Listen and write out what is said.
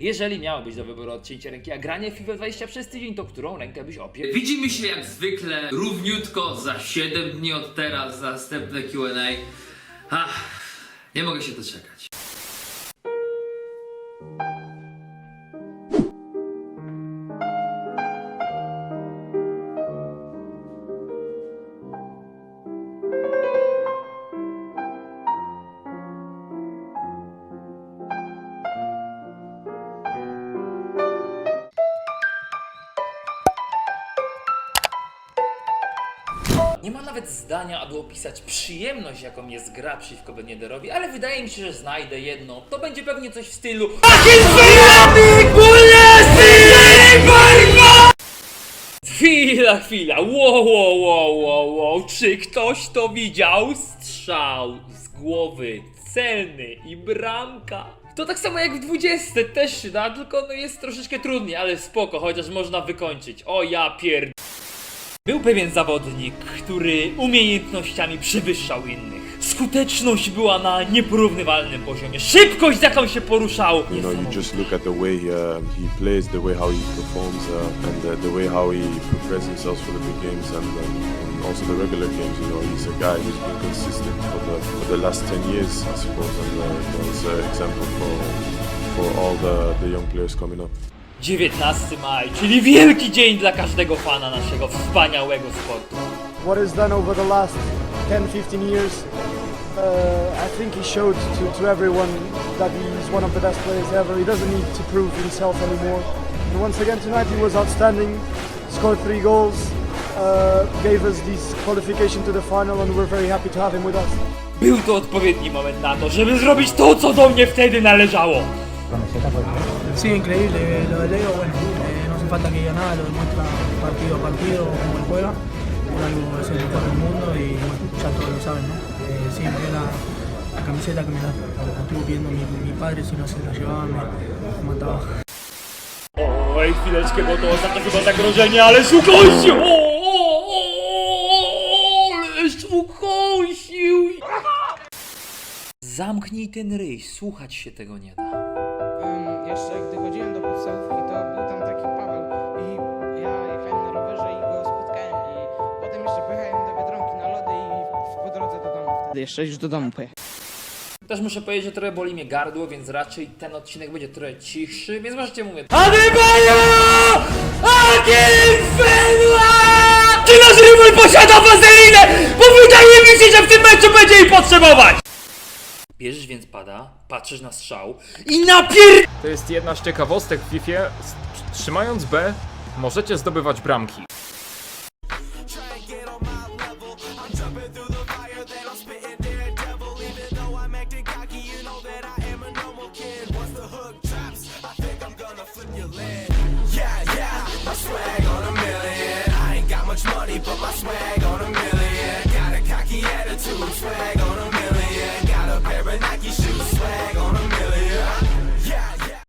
Jeżeli miało być do wyboru odcięcie ręki, a granie w FIFA 20 przez tydzień, to którą rękę byś opił? Widzimy się jak zwykle równiutko za 7 dni od teraz, za następne Q&A. Ach, nie mogę się doczekać. Nie ma nawet zdania, aby opisać przyjemność, jaką jest gra przeciwko Benederowi, ale wydaje mi się, że znajdę jedno. To będzie pewnie coś w stylu Chwila, chwila, wow, wow, wow, wow, wow, czy ktoś to widział? Strzał z głowy, celny i bramka. To tak samo jak w 20 też się da, tylko no jest troszeczkę trudniej, ale spoko, chociaż można wykończyć. O ja pierd... Był pewien zawodnik, który umiejętnościami przewyższał innych. Skuteczność była na nieporównywalnym poziomie. Szybkość, z jaką się poruszał. You know, you just look at the way uh, he plays, the way how he performs, uh, and uh, the way how he prepares himself for the big games and, um, and also the regular games. You know, he's a guy who's been consistent for the for the last ten years, I suppose, and uh, you an example for for all the the young players coming up. 19 maj, czyli wielki dzień dla każdego fana naszego wspaniałego sportu. what he's done over the last 10-15 years. Uh, I think he showed to, to everyone that he's one of the best players ever. He doesn't need to prove himself anymore. And once again tonight he was outstanding. Scored three goals, uh, gave us this qualification to the final, and we're very happy to have him with us. Był to odpowiedni moment na to, żeby zrobić to, co do mnie wtedy należało. Sí, increíble. Lo de Leo, bueno, eh, no hace falta que diga nada, lo demuestra partido a partido como él juega. Por algo es el mejor del mundo y bueno, ya todos lo saben, ¿no? Eh, sí, me dio la, la camiseta que me la la estuvo pidiendo mi, mi padre, si no se la llevaba me, me mataba. Oj, chwileczkę, bo to ostatnio chyba zagrożenie, ale ukąsił! Ależ ukąsił! Zamknij ten ryj, słuchać się tego nie da. Jeszcze gdy chodziłem do podstawówki, to był tam taki Paweł i ja jechałem na rowerze i go spotkałem i potem jeszcze pojechałem do Biedronki na lody i po drodze do domu wtedy jeszcze już do domu pojechałem. Też muszę powiedzieć, że trochę boli mnie gardło, więc raczej ten odcinek będzie trochę cichszy, więc możecie mówić Adebayo! Akinfenła! Czy nasz rywal posiada wazelinę? Bo wydaje mi się, że w tym meczu będzie jej potrzebować! Bierzesz więc pada, patrzysz na strzał i napier... To jest jedna z ciekawostek w FIFA. S- Trzymając B, możecie zdobywać bramki. Yeah, yeah, my swag on a million. I ain't got much money, but my swag